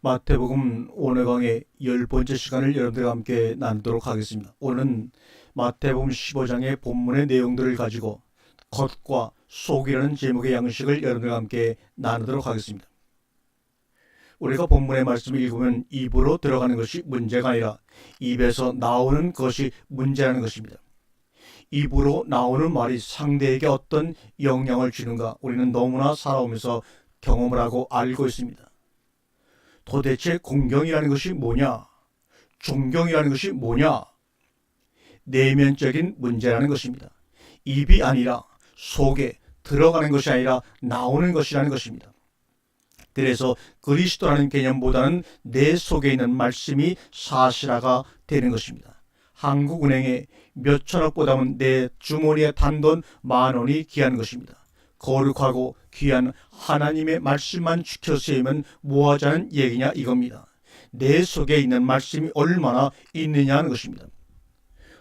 마태복음 오늘 강의 열 번째 시간을 여러분들과 함께 나누도록 하겠습니다. 오늘은 마태복음 15장의 본문의 내용들을 가지고 겉과 속이라는 제목의 양식을 여러분들과 함께 나누도록 하겠습니다. 우리가 본문의 말씀을 읽으면 입으로 들어가는 것이 문제가 아니라 입에서 나오는 것이 문제라는 것입니다. 입으로 나오는 말이 상대에게 어떤 영향을 주는가 우리는 너무나 살아오면서 경험을 하고 알고 있습니다. 도대체 공경이라는 것이 뭐냐? 존경이라는 것이 뭐냐? 내면적인 문제라는 것입니다. 입이 아니라 속에 들어가는 것이 아니라 나오는 것이라는 것입니다. 그래서 그리스도라는 개념보다는 내 속에 있는 말씀이 사실화가 되는 것입니다. 한국은행에 몇천억 보다는 내 주머니에 단돈 만 원이 귀한 것입니다. 거룩하고 귀한 하나님의 말씀만 지켜 세우면 뭐하자는 얘기냐 이겁니다. 내 속에 있는 말씀이 얼마나 있느냐는 것입니다.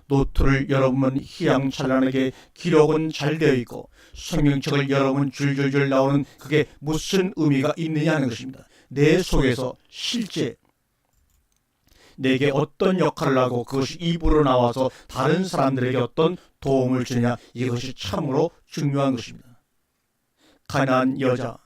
노트를 열어보면 희양찬란하게 기록은 잘 되어 있고 성경책을 열어보면 줄줄줄 나오는 그게 무슨 의미가 있느냐 하는 것입니다. 내 속에서 실제 내게 어떤 역할을 하고 그것이 입으로 나와서 다른 사람들에게 어떤 도움을 주냐 이것이 참으로 중요한 것입니다. 가난한 여자,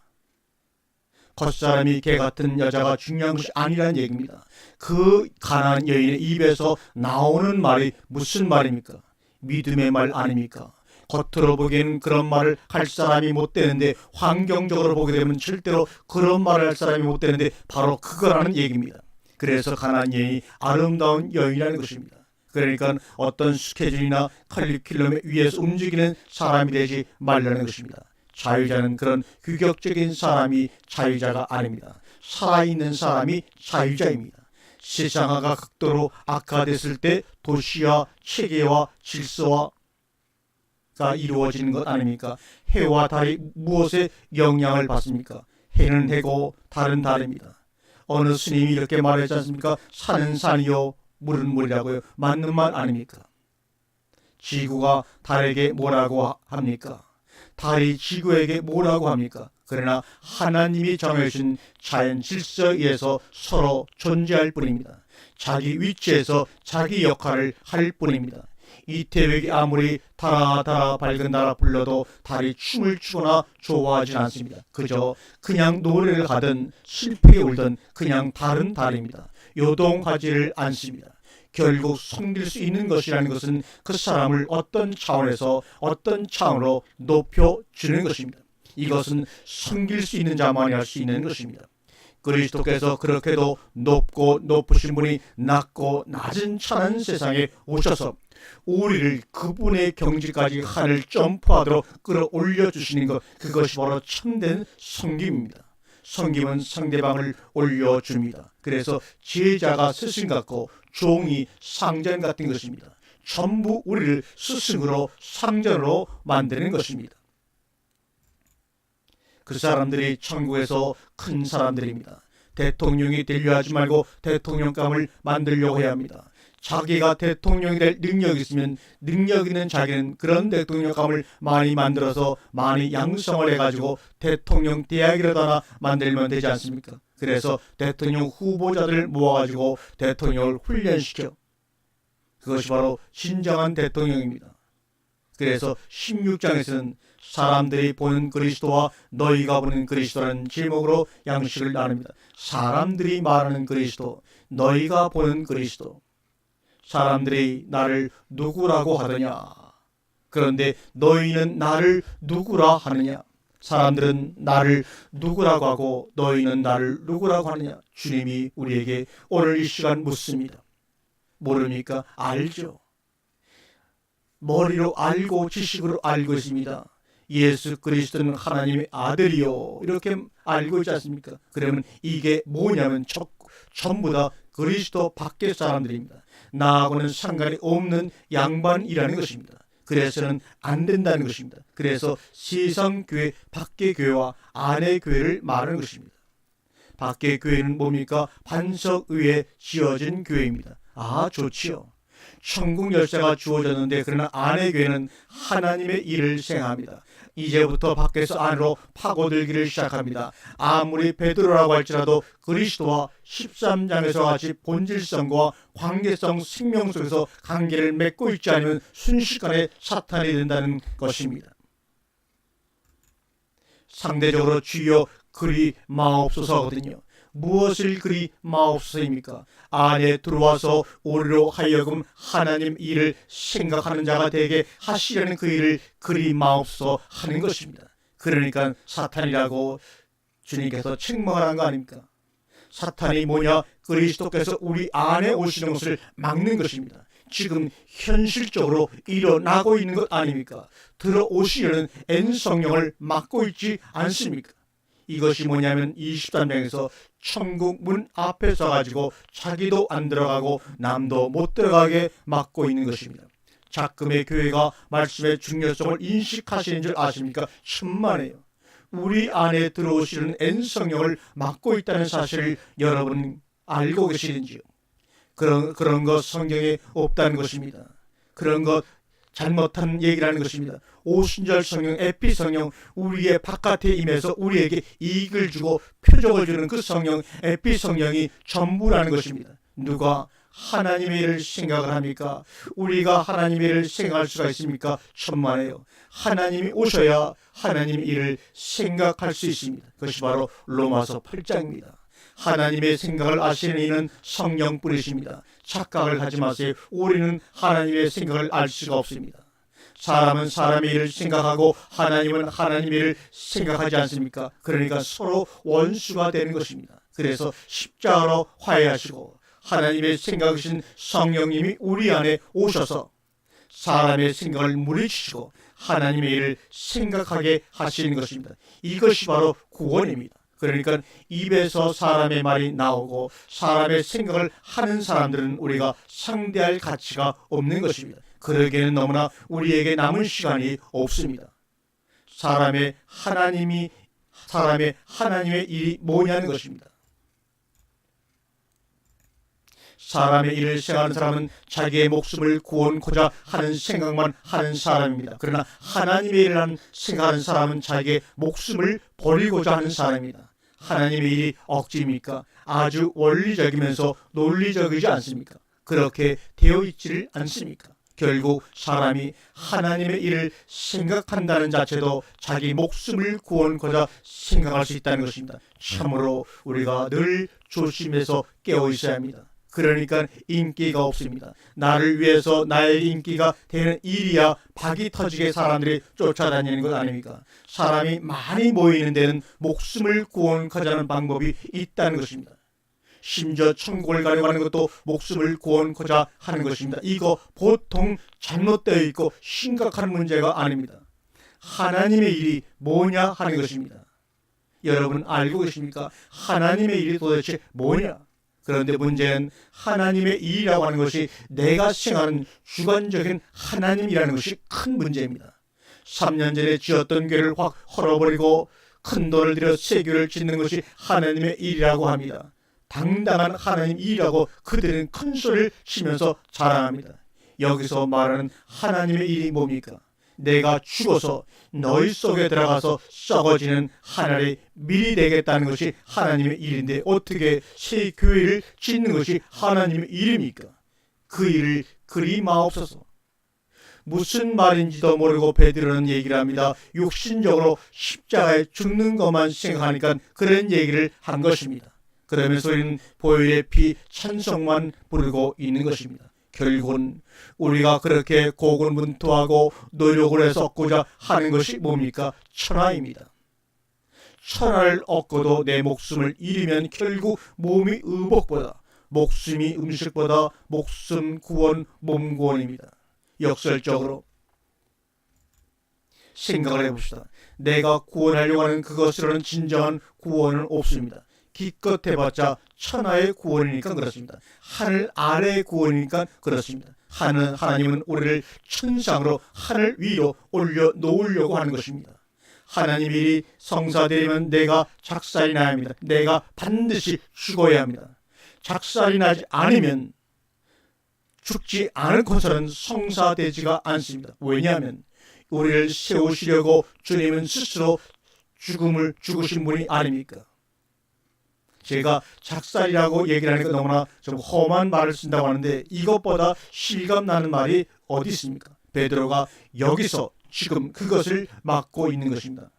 겉사람이 개 같은 여자가 중요한 것이 아니라는 얘기입니다. 그 가난한 여인의 입에서 나오는 말이 무슨 말입니까? 믿음의 말 아닙니까? 겉으로 보기에는 그런 말을 할 사람이 못 되는데 환경적으로 보게 되면 절대로 그런 말을 할 사람이 못 되는데 바로 그거라는 얘기입니다. 그래서 가난한 여인이 아름다운 여인이라는 것입니다. 그러니까 어떤 스케줄이나 칼리큘럼에 위해서 움직이는 사람이 되지 말라는 것입니다. 자유자는 그런 규격적인 사람이 자유자가 아닙니다. 살아있는 사람이 자유자입니다. 세상화가 극도로 악화됐을 때 도시와 체계와 질서와 가 이루어지는 것 아닙니까? 해와 달이 무엇에 영향을 받습니까? 해는 해고 달은 달입니다. 어느 스님이 이렇게 말했지 않습니까? 산은 산이요 물은 물이라고요. 맞는 말 아닙니까? 지구가 달에게 뭐라고 합니까? 달이 지구에게 뭐라고 합니까? 그러나 하나님이 정해주신 자연 질서에 의해서 서로 존재할 뿐입니다. 자기 위치에서 자기 역할을 할 뿐입니다. 이태백이 아무리 달아 달아 밝은 나라 불러도 달이 춤을 추거나 좋아하진 않습니다. 그저 그냥 노래를 가든 슬프게 울든 그냥 다른 달입니다. 요동하지를 않습니다. 결국 섬길 수 있는 것이라는 것은 그 사람을 어떤 차원에서 어떤 차원으로 높여주는 것입니다. 이것은 섬길 수 있는 자만이 할 수 있는 것입니다. 그리스도께서 그렇게도 높고 높으신 분이 낮고 낮은 찬한 세상에 오셔서 우리를 그분의 경지까지 하늘 점프하도록 끌어올려 주시는 것 그것이 바로 참된 성김입니다. 성김은 상대방을 올려줍니다. 그래서 제자가 스승 같고 종이 상전 같은 것입니다. 전부 우리를 스승으로 상전으로 만드는 것입니다. 그 사람들이 천국에서 큰 사람들입니다. 대통령이 되려 하지 말고 대통령감을 만들려고 해야 합니다. 자기가 대통령이 될 능력이 있으면 능력 있는 자기는 그런 대통령감을 많이 만들어서 많이 양성을 해가지고 대통령 대학이라도 하나 만들면 되지 않습니까? 그래서 대통령 후보자들을 모아가지고 대통령을 훈련시켜. 그것이 바로 진정한 대통령입니다. 그래서 16장에서는 사람들이 보는 그리스도와 너희가 보는 그리스도라는 제목으로 양식을 나눕니다. 사람들이 말하는 그리스도, 너희가 보는 그리스도. 사람들이 나를 누구라고 하더냐? 그런데 너희는 나를 누구라 하느냐? 사람들은 나를 누구라고 하고 너희는 나를 누구라고 하느냐? 주님이 우리에게 오늘 이 시간 묻습니다. 모릅니까? 알죠. 머리로 알고 지식으로 알고 있습니다. 예수 그리스도는 하나님의 아들이요. 이렇게 알고 있지 않습니까? 그러면 이게 뭐냐면 전부 다 그리스도 밖의 사람들입니다. 나하고는 상관이 없는 양반이라는 것입니다. 그래서는 안 된다는 것입니다. 그래서 세상 교회, 밖의 교회와 안의 교회를 말하는 것입니다. 밖의 교회는 뭡니까? 반석 위에 지어진 교회입니다. 아, 좋지요. 천국 열쇠가 주어졌는데 그러나 안의 교회는 하나님의 일을 생합니다. 이제부터 밖에서 안으로 파고들기를 시작합니다. 아무리 베드로라고 할지라도 그리스도와 13장에서 같이 본질성과 관계성 생명 속에서 관계를 맺고 있지 않으면 순식간에 사탄이 된다는 것입니다. 상대적으로 주여 그리 마옵소서거든요. 무엇을 그리 마옵소서입니까? 안에 들어와서 우리로 하여금 하나님 일을 생각하는 자가 되게 하시려는 그 일을 그리 마옵소서 하는 것입니다. 그러니까 사탄이라고 주님께서 책망하는 거 아닙니까? 사탄이 뭐냐? 그리스도께서 우리 안에 오시는 것을 막는 것입니다. 지금 현실적으로 일어나고 있는 것 아닙니까? 들어오시려는 N 성령을 막고 있지 않습니까? 이것이 뭐냐면 23장에서 천국 문 앞에 서가지고 자기도 안 들어가고 남도 못 들어가게 막고 있는 것입니다. 작금의 교회가 말씀의 중요성을 인식하시는 줄 아십니까? 천만에요. 우리 안에 들어오시는 N 성령을 막고 있다는 사실을 여러분 알고 계시는지요? 그런 그런 것 성경에 없다는 것입니다. 그런 것 잘못한 얘기라는 것입니다. 오순절 성령, 에피 성령, 우리의 바깥에 임해서 우리에게 이익을 주고 표적을 주는 그 성령, 에피 성령이 전부라는 것입니다. 누가 하나님의 일을 생각을 합니까? 우리가 하나님의 일을 생각할 수가 있습니까? 천만에요. 하나님이 오셔야 하나님의 일을 생각할 수 있습니다. 그것이 바로 로마서 8장입니다. 하나님의 생각을 아시는 이는 성령뿐이십니다. 착각을 하지 마세요. 우리는 하나님의 생각을 알 수가 없습니다. 사람은 사람의 일을 생각하고 하나님은 하나님의 일을 생각하지 않습니까? 그러니까 서로 원수가 되는 것입니다. 그래서 십자가로 화해하시고 하나님의 생각이신 성령님이 우리 안에 오셔서 사람의 생각을 물리치시고 하나님의 일을 생각하게 하시는 것입니다. 이것이 바로 구원입니다. 그러니까 입에서 사람의 말이 나오고 사람의 생각을 하는 사람들은 우리가 상대할 가치가 없는 것입니다. 그러기에는 너무나 우리에게 남은 시간이 없습니다. 사람의 하나님이 사람의 하나님의 일이 뭐냐는 것입니다. 사람의 일을 생각하는 사람은 자기의 목숨을 구원코자 하는 생각만 하는 사람입니다. 그러나 하나님의 일을 하는 생각하는 사람은 자기의 목숨을 버리고자 하는 사람입니다. 하나님의 일이 억지입니까? 아주 원리적이면서 논리적이지 않습니까? 그렇게 되어 있지를 않습니까? 결국 사람이 하나님의 일을 생각한다는 자체도 자기 목숨을 구원코자 생각할 수 있다는 것입니다. 참으로 우리가 늘 조심해서 깨어 있어야 합니다. 그러니까 인기가 없습니다. 나를 위해서 나의 인기가 되는 일이야 박이 터지게 사람들이 쫓아다니는 것 아닙니까? 사람이 많이 모이는 데는 목숨을 구원하자는 방법이 있다는 것입니다. 심지어 천국을 가려고 하는 것도 목숨을 구원하자 하는 것입니다. 이거 보통 잘못되어 있고 심각한 문제가 아닙니다. 하나님의 일이 뭐냐 하는 것입니다. 여러분 알고 계십니까? 하나님의 일이 도대체 뭐냐? 그런데 문제는 하나님의 일이라고 하는 것이 내가 생각하는 주관적인 하나님이라는 것이 큰 문제입니다. 3년 전에 지었던 교회를 확 헐어버리고 큰 돈을 들여 새 교회를 짓는 것이 하나님의 일이라고 합니다. 당당한 하나님 일이라고 그들은 큰 소리를 치면서 자랑합니다. 여기서 말하는 하나님의 일이 뭡니까? 내가 죽어서 너희 속에 들어가서 썩어지는 하늘의 밀이 되겠다는 것이 하나님의 일인데 어떻게 새 교회를 짓는 것이 하나님의 일입니까? 그 일을 그리 마옵소서. 무슨 말인지도 모르고 베드로는 얘기를 합니다. 육신적으로 십자가에 죽는 것만 생각하니까 그런 얘기를 한 것입니다. 그러면서 우리는 보혈의 피 찬송만 부르고 있는 것입니다. 결국은 우리가 그렇게 고군분투하고 노력을 해서 얻고자 하는 것이 뭡니까? 천하입니다. 천하를 얻고도 내 목숨을 잃으면 결국 몸이 의복보다 목숨이 음식보다 목숨 구원 몸 구원입니다. 역설적으로 생각을 해봅시다. 내가 구원하려고 하는 그것으로는 진정한 구원은 없습니다. 기껏 해봤자 천하의 구원이니까 그렇습니다. 하늘 아래의 구원이니까 그렇습니다. 하는 하나님은 우리를 천상으로 하늘 위로 올려 놓으려고 하는 것입니다. 하나님이 성사되면 내가 작살이 나야 합니다. 내가 반드시 죽어야 합니다. 작살이 나지 않으면 죽지 않을 것은 성사되지가 않습니다. 왜냐하면 우리를 세우시려고 주님은 스스로 죽음을 죽으신 분이 아닙니까? 제가 작살이라고 얘기를 하니까 너무나 좀 험한 말을 쓴다고 하는데 이것보다 실감 나는 말이 어디 있습니까? 베드로가 여기서 지금 그것을 막고 있는 것입니다.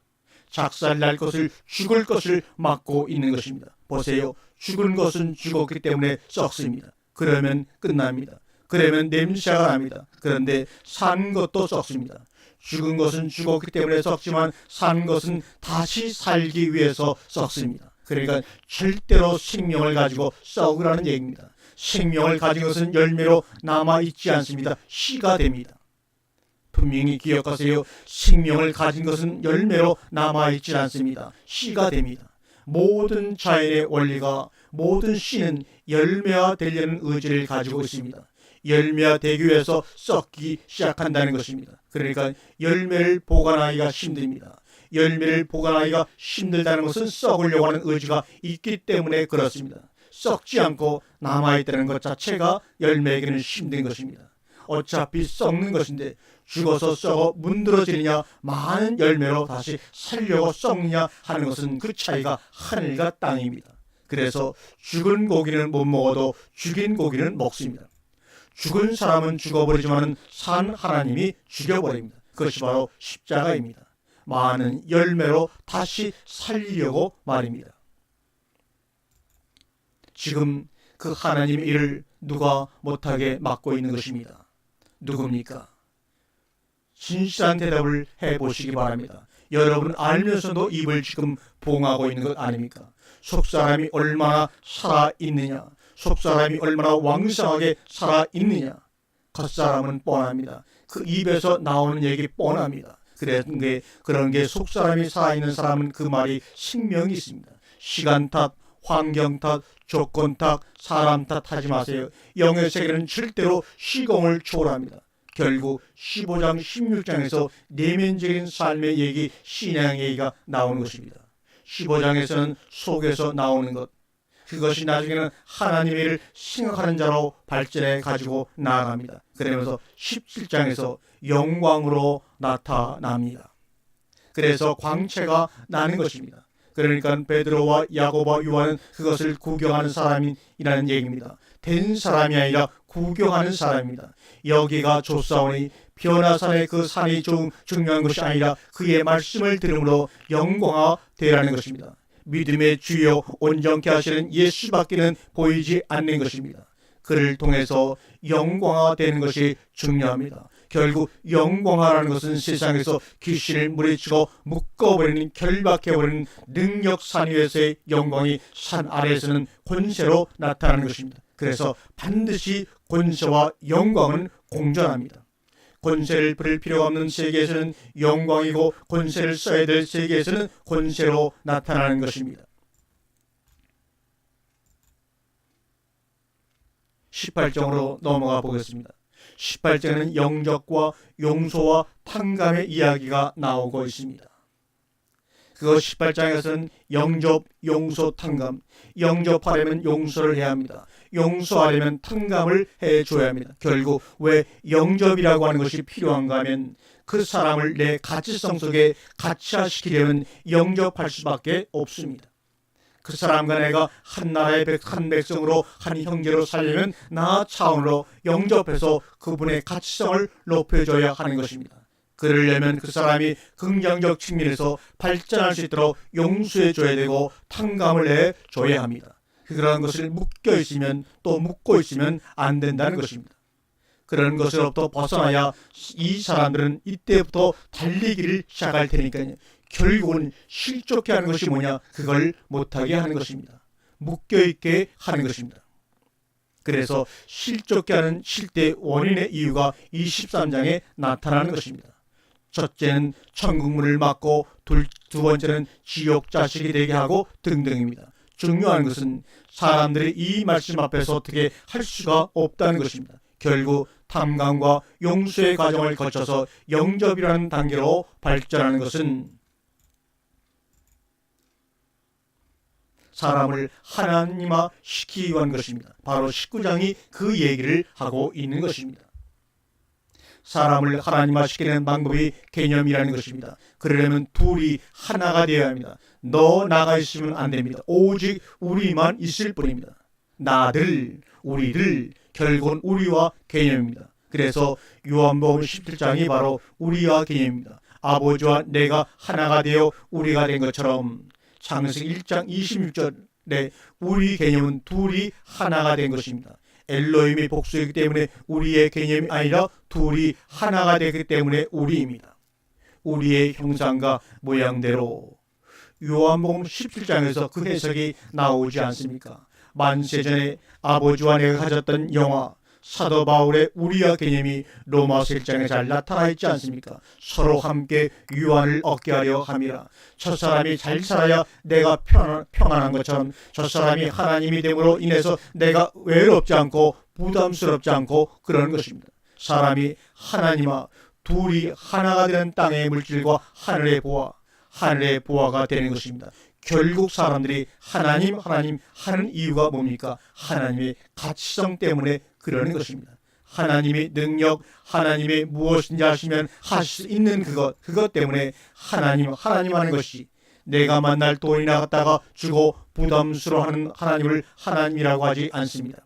작살 날 것을 죽을 것을 막고 있는 것입니다. 보세요. 죽은 것은 죽었기 때문에 썩습니다. 그러면 끝납니다. 그러면 냄새가 납니다. 그런데 산 것도 썩습니다. 죽은 것은 죽었기 때문에 썩지만 산 것은 다시 살기 위해서 썩습니다. 그러니까 절대로 생명을 가지고 썩으라는 얘기입니다. 생명을 가진 것은 열매로 남아 있지 않습니다. 씨가 됩니다. 분명히 기억하세요. 생명을 가진 것은 열매로 남아 있지 않습니다. 씨가 됩니다. 모든 자연의 원리가 모든 씨는 열매화 되려는 의지를 가지고 있습니다. 열매화 되기 위해서 썩기 시작한다는 것입니다. 그러니까 열매를 보관하기가 힘듭니다. 열매를 보관하기가 힘들다는 것은 썩으려고 하는 의지가 있기 때문에 그렇습니다. 썩지 않고 남아있다는 것 자체가 열매에게는 힘든 것입니다. 어차피 썩는 것인데 죽어서 썩어 문드러지느냐 많은 열매로 다시 살려고 썩느냐 하는 것은 그 차이가 하늘과 땅입니다. 그래서 죽은 고기는 못 먹어도 죽인 고기는 먹습니다. 죽은 사람은 죽어버리지만 산 하나님이 죽여버립니다. 그것이 바로 십자가입니다. 많은 열매로 다시 살리려고 말입니다. 지금 그 하나님의 일을 누가 못하게 막고 있는 것입니다. 누굽니까? 진실한 대답을 해보시기 바랍니다. 여러분 알면서도 입을 지금 봉하고 있는 것 아닙니까? 속사람이 얼마나 살아있느냐? 속사람이 얼마나 왕성하게 살아있느냐? 겉사람은 뻔합니다. 그 입에서 나오는 얘기 뻔합니다. 그런 게 그런 게 속 사람이 살아있는 사람은 그 말이 생명이 있습니다. 시간 탓, 환경 탓, 조건 탓, 사람 탓 하지 마세요. 영의 세계는 절대로 시공을 초월합니다. 결국 15장, 16장에서 내면적인 삶의 얘기, 신앙 얘기가 나오는 것입니다. 15장에서는 속에서 나오는 것. 그것이 나중에는 하나님의 일을 생각하는 자로 발전해 가지고 나아갑니다. 그러면서 17장에서 영광으로 나타납니다. 그래서 광채가 나는 것입니다. 그러니까 베드로와 야고보와 요한은 그것을 구경하는 사람이라는 얘기입니다. 된 사람이 아니라 구경하는 사람입니다. 여기가 조사오니 변화산의 그 산이 좀 중요한 것이 아니라 그의 말씀을 들음으로 영광화 되라는 것입니다. 믿음의 주요 온전케 하시는 예수밖에는 보이지 않는 것입니다. 그를 통해서 영광화 되는 것이 중요합니다. 결국 영광화라는 것은 세상에서 귀신을 물리치고 묶어버리는 결박해버리는 능력 산 위에서의 영광이 산 아래에서는 권세로 나타나는 것입니다. 그래서 반드시 권세와 영광은 공존합니다. 권세를 부릴 필요가 없는 세계에서는 영광이고 권세를 써야 될 세계에서는 권세로 나타나는 것입니다. 18장으로 넘어가 보겠습니다. 18장에는 영적과 용서와 탕감의 이야기가 나오고 있습니다. 그거 18장에서는 영접, 용서, 탕감. 영접하려면 용서를 해야 합니다. 용서하려면 탕감을 해줘야 합니다. 결국 왜 영접이라고 하는 것이 필요한가 하면 그 사람을 내 가치성 속에 가치화시키려면 영접할 수밖에 없습니다. 그 사람과 내가 한 나라의 백, 한 백성으로 한 형제로 살려면 나 차원으로 영접해서 그분의 가치성을 높여줘야 하는 것입니다. 그러려면 그 사람이 긍정적 측면에서 발전할 수 있도록 용서해 줘야 되고 탕감을 해 줘야 합니다. 그런 것을 묶여 있으면 또 묶고 있으면 안 된다는 것입니다. 그런 것으로부터 벗어나야 이 사람들은 이때부터 달리기를 시작할 테니까요. 결국은 실족해 하는 것이 뭐냐? 그걸 못하게 하는 것입니다. 묶여있게 하는 것입니다. 그래서 실족해 하는 실대 원인의 이유가 23장에 나타나는 것입니다. 첫째는 천국문을 막고 둘, 두 번째는 지옥 자식이 되게 하고 등등입니다. 중요한 것은 사람들이 이 말씀 앞에서 어떻게 할 수가 없다는 것입니다. 결국 탐감과 용서의 과정을 거쳐서 영접이라는 단계로 발전하는 것은 사람을 하나님화 시키기 위한 것입니다. 바로 19장이 그 얘기를 하고 있는 것입니다. 사람을 하나님화 시키는 방법이 개념이라는 것입니다. 그러려면 둘이 하나가 되어야 합니다. 너 나가 있으면 안 됩니다. 오직 우리만 있을 뿐입니다. 나들, 우리들, 결국은 우리와 개념입니다. 그래서 요한복음 17장이 바로 우리와 개념입니다. 아버지와 내가 하나가 되어 우리가 된 것처럼 창세기 1장 26절에 우리 개념은 둘이 하나가 된 것입니다. 엘로힘이 복수이기 때문에 우리의 개념이 아니라 둘이 하나가 되기 때문에 우리입니다. 우리의 형상과 모양대로 요한복음 17장에서 그 해석이 나오지 않습니까? 만세 전에 아버지와 내가 가졌던 영화 사도 바울의 우리와 개념이 로마서 1장에 잘 나타나 있지 않습니까? 서로 함께 유한을 얻게 하려 함이라. 저 사람이 잘 살아야 내가 평안, 평안한 것처럼 저 사람이 하나님이 됨으로 인해서 내가 외롭지 않고 부담스럽지 않고 그런 것입니다. 사람이 하나님과 둘이 하나가 되는 땅의 물질과 하늘의 보화, 하늘의 보화가 되는 것입니다. 결국 사람들이 하나님 하나님 하는 이유가 뭡니까? 하나님의 가치성 때문에 그러는 것입니다. 하나님의 능력, 하나님의 무엇인지 하시면 하실 수 있는 그것, 그것 때문에 하나님, 하나님 하는 것이 내가 만날 돈이 나갔다가 주고 부담스러워하는 하나님을 하나님이라고 하지 않습니다.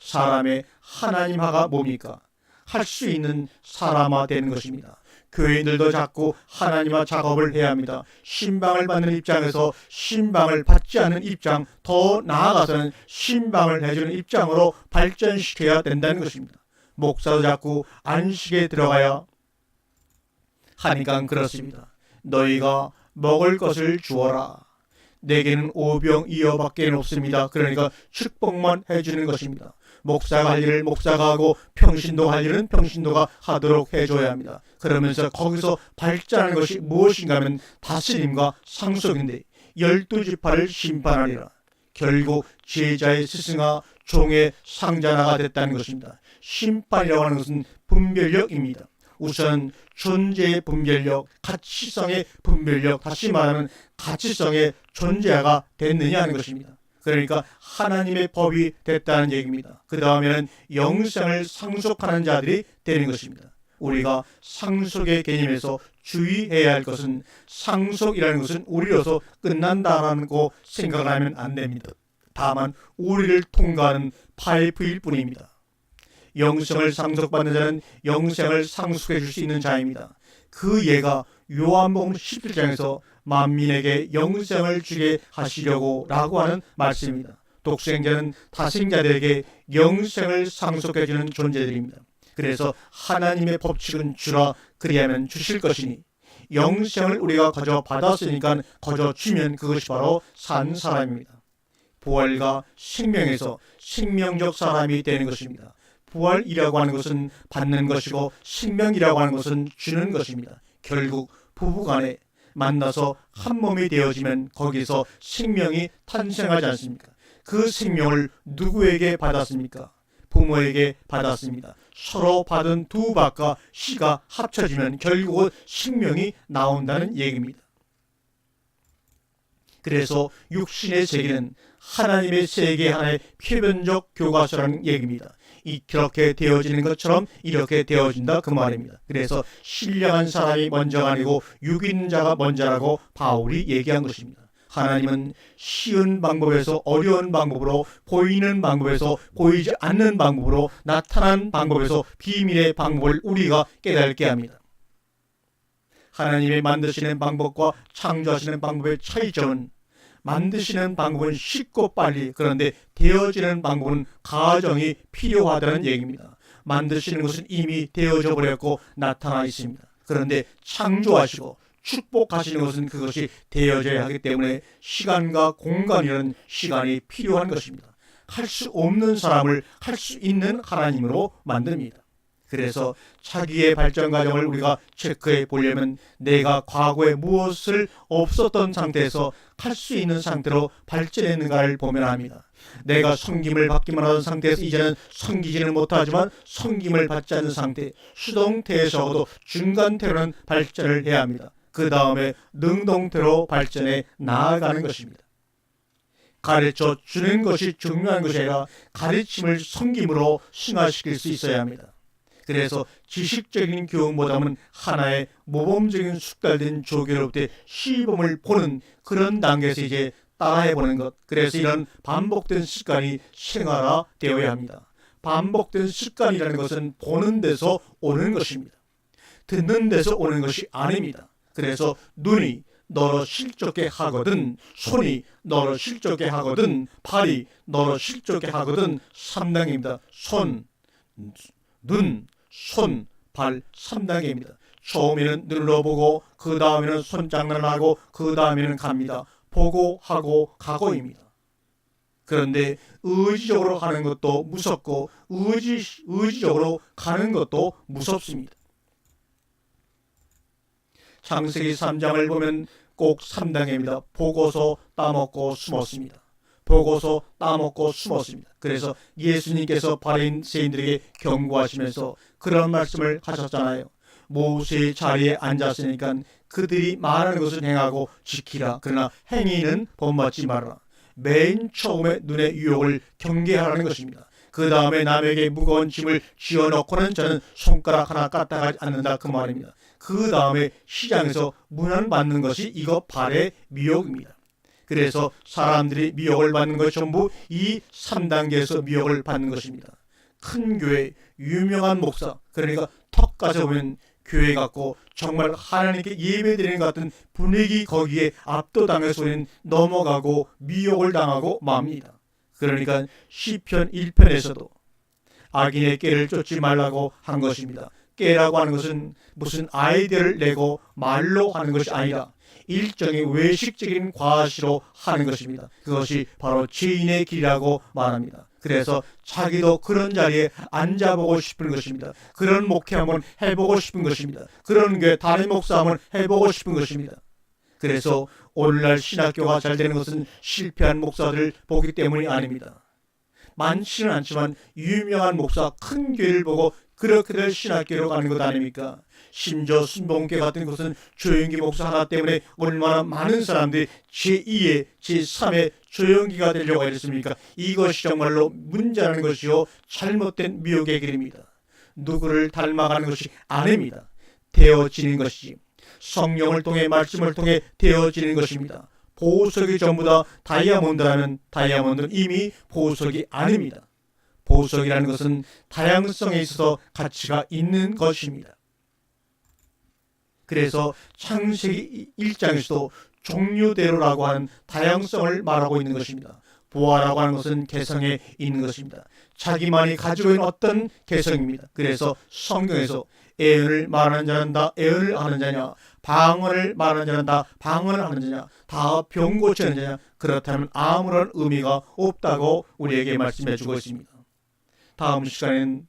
사람의 하나님화가 뭡니까? 할 수 있는 사람화 되는 것입니다. 교인들도 자꾸 하나님과 작업을 해야 합니다. 신방을 받는 입장에서 신방을 받지 않는 입장, 더 나아가서는 신방을 해주는 입장으로 발전시켜야 된다는 것입니다. 목사도 자꾸 안식에 들어가야 하니까 그렇습니다. 너희가 먹을 것을 주어라. 내게는 오병이어밖에 없습니다. 그러니까 축복만 해주는 것입니다. 목사가 할 일을 목사가 하고 평신도 할 일은 평신도가 하도록 해줘야 합니다. 그러면서 거기서 발전하는 것이 무엇인가 하면 다스림과 상속인데 열두 지파를 심판하리라. 결국 제자의 스승아 종의 상자나가 됐다는 것입니다. 심판이라고 하는 것은 분별력입니다. 우선 존재의 분별력, 가치성의 분별력, 다시 말하면 가치성의 존재가 됐느냐 하는 것입니다. 그러니까 하나님의 법이 됐다는 얘기입니다. 그 다음에는 영생을 상속하는 자들이 되는 것입니다. 우리가 상속의 개념에서 주의해야 할 것은 상속이라는 것은 우리로서 끝난다라는 거 생각을 하면 안 됩니다. 다만 우리를 통과하는 파이프일 뿐입니다. 영생을 상속받는 자는 영생을 상속해 줄 수 있는 자입니다. 그 예가 요한복음 17장에서 만민에게 영생을 주게 하시려고 라고 하는 말씀입니다. 독생자는 다생자들에게 영생을 상속해 주는 존재들입니다. 그래서 하나님의 법칙은 주라 그리하면 주실 것이니 영생을 우리가 거저 받았으니까 거저 주면 그것이 바로 산 사람입니다. 부활과 생명에서 생명적 사람이 되는 것입니다. 부활이라고 하는 것은 받는 것이고 생명이라고 하는 것은 주는 것입니다. 결국 부부간에 만나서 한 몸이 되어지면 거기서 생명이 탄생하지 않습니까? 그 생명을 누구에게 받았습니까? 부모에게 받았습니다. 서로 받은 두 박과 씨가 합쳐지면 결국은 생명이 나온다는 얘기입니다. 그래서 육신의 세계는 하나님의 세계 하나의 표면적 교과서라는 얘기입니다. 이렇게 되어지는 것처럼 이렇게 되어진다 그 말입니다. 그래서 신령한 사람이 먼저가 아니고 육인 자가 먼저라고 바울이 얘기한 것입니다. 하나님은 쉬운 방법에서 어려운 방법으로 보이는 방법에서 보이지 않는 방법으로 나타난 방법에서 비밀의 방법을 우리가 깨닫게 합니다. 하나님의 만드시는 방법과 창조하시는 방법의 차이점은 만드시는 방법은 쉽고 빨리 그런데 되어지는 방법은 가정이 필요하다는 얘기입니다. 만드시는 것은 이미 되어져 버렸고 나타나 있습니다. 그런데 창조하시고 축복하시는 것은 그것이 되어져야 하기 때문에 시간과 공간이라는 시간이 필요한 것입니다. 할 수 없는 사람을 할 수 있는 하나님으로 만듭니다. 그래서 자기의 발전 과정을 우리가 체크해 보려면 내가 과거에 무엇을 없었던 상태에서 할 수 있는 상태로 발전했는가를 보면 합니다. 내가 성김을 받기만 하던 상태에서 이제는 성기지는 못하지만 성김을 받지 않는 상태, 수동태에서도 중간태로는 발전을 해야 합니다. 그 다음에 능동태로 발전해 나아가는 것입니다. 가르쳐 주는 것이 중요한 것이 아니라 가르침을 성김으로 승화시킬 수 있어야 합니다. 그래서 지식적인 교훈보다는 하나의 모범적인 숙달된 조교로부터 시범을 보는 그런 단계에서 이제 따라해보는 것. 그래서 이런 반복된 습관이 생활화되어야 합니다. 반복된 습관이라는 것은 보는 데서 오는 것입니다. 듣는 데서 오는 것이 아닙니다. 그래서 눈이 너로 실족게 하거든 손이 너로 실족게 하거든 팔이 너로 실족게 하거든 삼단계입니다. 손, 눈, 손, 발 3단계입니다. 처음에는 눈으로 보고 그 다음에는 손장난을 하고 그 다음에는 갑니다. 보고 하고 가고입니다. 그런데 의지적으로 하는 것도 무섭고 의지 의지적으로 가는 것도 무섭습니다. 창세기 3장을 보면 꼭 3단계입니다. 보고서 따먹고 숨었습니다. 보고서 따먹고 숨었습니다. 그래서 예수님께서 바리새인들에게 경고하시면서 그런 말씀을 하셨잖아요. 모세의 자리에 앉았으니까 그들이 말하는 것을 행하고 지키라. 그러나 행위는 본받지 말라. 맨 처음에 눈의 유혹을 경계하라는 것입니다. 그 다음에 남에게 무거운 짐을 쥐어넣고는 저는 손가락 하나 까딱하지 않는다 그 말입니다. 그 다음에 시장에서 문안 받는 것이 이거 발의 미혹입니다. 그래서 사람들이 미혹을 받는 것 전부 이 3단계에서 미혹을 받는 것입니다. 큰 교회, 유명한 목사, 그러니까 턱까지 보면 교회 같고 정말 하나님께 예배드리는 것 같은 분위기 거기에 압도당해서는 넘어가고 미혹을 당하고 맙니다. 그러니까 시편 1편에서도 악인의 깨를 쫓지 말라고 한 것입니다. 깨라고 하는 것은 무슨 아이디어를 내고 말로 하는 것이 아니라 일종의 외식적인 과시로 하는 것입니다. 그것이 바로 죄인의 길이라고 말합니다. 그래서 자기도 그런 자리에 앉아보고 싶은 것입니다. 그런 목회 한번 해보고 싶은 것입니다. 그런 게 다른 목사 한번 해보고 싶은 것입니다. 그래서 오늘날 신학교가 잘 되는 것은 실패한 목사들을 보기 때문이 아닙니다. 많지는 않지만 유명한 목사 큰 교회를 보고 그렇게들 신학교로 가는 것 아닙니까? 심지어 순봉교 같은 곳은 조영기 목사 하나 때문에 얼마나 많은 사람들이 제2의 제3의 조영기가 되려고 했습니까? 이것이 정말로 문제라는 것이요 잘못된 미혹의 길입니다. 누구를 닮아가는 것이 아닙니다. 되어지는 것이지 성령을 통해 말씀을 통해 되어지는 것입니다. 보석이 전부 다 다이아몬드라는 다이아몬드는 이미 보석이 아닙니다. 보석이라는 것은 다양성에 있어서 가치가 있는 것입니다. 그래서 창세기 1장에서도 종류대로라고 하는 다양성을 말하고 있는 것입니다. 보아라고 하는 것은 개성에 있는 것입니다. 자기만이 가지고 있는 어떤 개성입니다. 그래서 성경에서 애언을 말하는 자는 다 애언을 하는 자냐 방언을 말하는 자는 다 방언을 하는 자냐 다 병 고치는 자냐 그렇다면 아무런 의미가 없다고 우리에게 말씀해 주고 있습니다. 다음 시간에는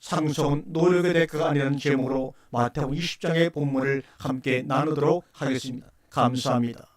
상속은 노력의 대가가 아니라는 제목으로 마태복음 20장의 본문을 함께 나누도록 하겠습니다. 감사합니다.